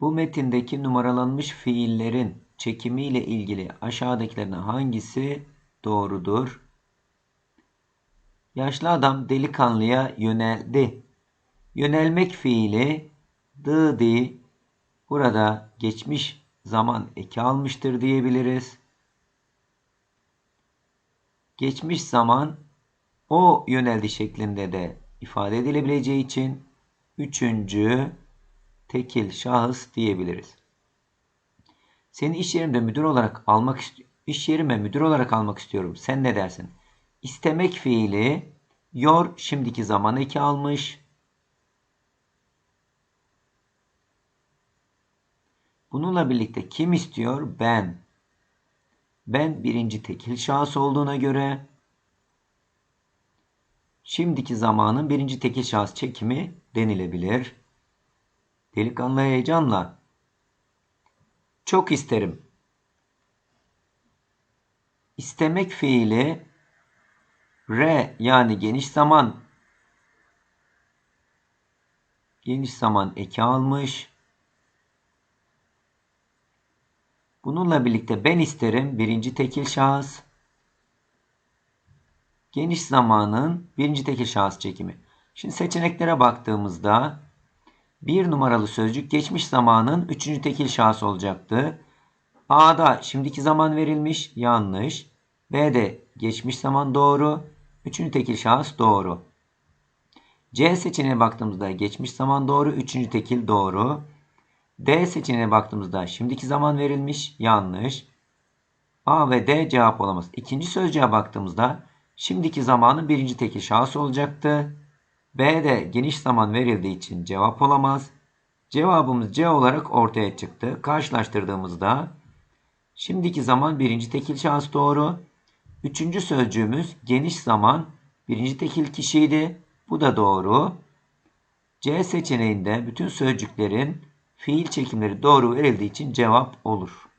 Bu metindeki numaralanmış fiillerin çekimiyle ilgili aşağıdakilerden hangisi doğrudur? Yaşlı adam delikanlıya yöneldi. Yönelmek fiili dı burada geçmiş zaman eki almıştır diyebiliriz. Geçmiş zaman o yöneldi şeklinde de ifade edilebileceği için üçüncü tekil şahıs diyebiliriz. Seni iş yerimde müdür olarak almak iş yerime müdür olarak almak istiyorum. Sen ne dersin? İstemek fiili yor şimdiki zaman eki almış. Bununla birlikte kim istiyor? Ben. Ben birinci tekil şahıs olduğuna göre şimdiki zamanın birinci tekil şahıs çekimi denilebilir. Delikanlı heyecanla çok isterim. İstemek fiili re yani geniş zaman geniş zaman eki almış. Bununla birlikte ben isterim birinci tekil şahıs. Geniş zamanın birinci tekil şahıs çekimi. Şimdi seçeneklere baktığımızda bir numaralı sözcük geçmiş zamanın üçüncü tekil şahıs olacaktı. A'da şimdiki zaman verilmiş yanlış. B'de geçmiş zaman doğru. Üçüncü tekil şahıs doğru. C seçeneğine baktığımızda geçmiş zaman doğru. Üçüncü tekil doğru. D seçeneğine baktığımızda şimdiki zaman verilmiş yanlış. A ve D cevap olamaz. İkinci sözcüğe baktığımızda şimdiki zamanın birinci tekil şahıs olacaktı. B'de geniş zaman verildiği için cevap olamaz. Cevabımız C olarak ortaya çıktı. Karşılaştırdığımızda şimdiki zaman birinci tekil şahıs doğru. Üçüncü sözcüğümüz geniş zaman birinci tekil kişiydi. Bu da doğru. C seçeneğinde bütün sözcüklerin fiil çekimleri doğru verildiği için cevap olur.